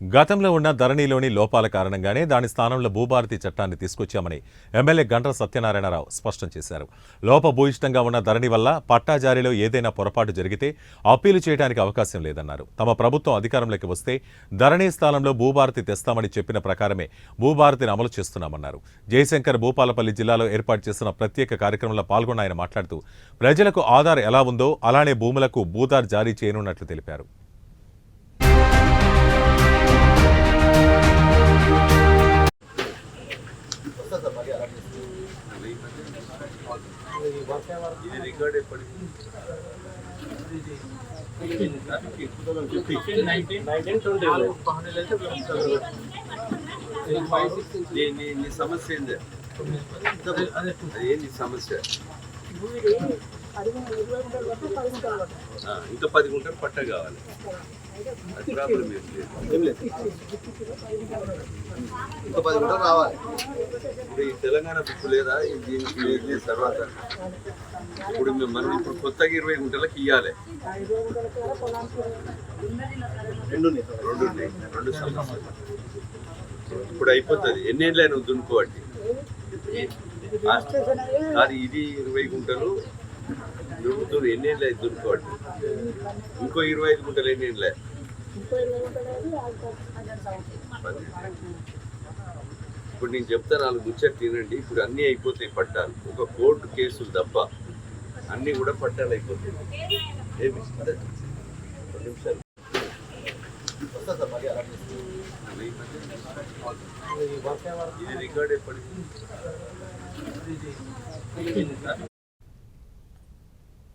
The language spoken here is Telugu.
గతంలో ఉన్న ధరణిలోని లోపాల కారణంగానే దాని స్థానంలో భూభారతి చట్టాన్ని తీసుకొచ్చామని ఎమ్మెల్యే గంట్ర సత్యనారాయణరావు స్పష్టం చేశారు. లోపభూయిష్టంగా ఉన్న ధరణి వల్ల పట్టాజారీలో ఏదైనా పొరపాటు జరిగితే అప్పీలు చేయడానికి అవకాశం లేదన్నారు. తమ ప్రభుత్వం అధికారంలోకి వస్తే ధరణి స్థానంలో భూభారతి తెస్తామని చెప్పిన ప్రకారమే భూభారతిని అమలు చేస్తున్నామన్నారు. జయశంకర్ భూపాలపల్లి జిల్లాలో ఏర్పాటు చేసిన ప్రత్యేక కార్యక్రమంలో పాల్గొన్న ఆయన మాట్లాడుతూ ప్రజలకు ఆధార్ ఎలా ఉందో అలానే భూములకు భూదార్ జారీ చేయనున్నట్లు తెలిపారు. ఇది రికార్డ్ ఎప్పటికి? సమస్య ఏంది అది ఏంది సమస్య. ఇంకా పది గుంటలు పట్ట కావాలి. అది ప్రాబ్లం ఏం లేదు. ఏం లేదు. ఇంకా పది గుంటలు రావాలి. ఇప్పుడు ఈ తెలంగాణ బుక్ లేదా? దీనికి ఇది తర్వాత. ఇప్పుడు మనం ఇప్పుడు కొత్తగా ఇరవై గుంటలకు ఇవ్వాలి రెండు. రెండు రెండు సమస్యలు ఇప్పుడు అయిపోతుంది. ఎన్నేళ్ళే నువ్వు దున్నుకోవండి అది ఇది ఇరవై గుంటలు నువ్వు ఎన్ని ఎన్నేళ్ళే ఇంకో ఇరవై ఐదు గుంటలు ఎన్నేళ్ళే ఇప్పుడు నేను చెప్తా నాలుగు ముచ్చట్లు తినండి. ఇప్పుడు అన్నీ అయిపోతాయి పట్టాలు. ఒక కోర్టు కేసులు తప్ప అన్నీ కూడా పట్టాలు అయిపోతాయి. ఏమి? నిమిషాలు. ఇది రికార్డ్ ఎప్పటికి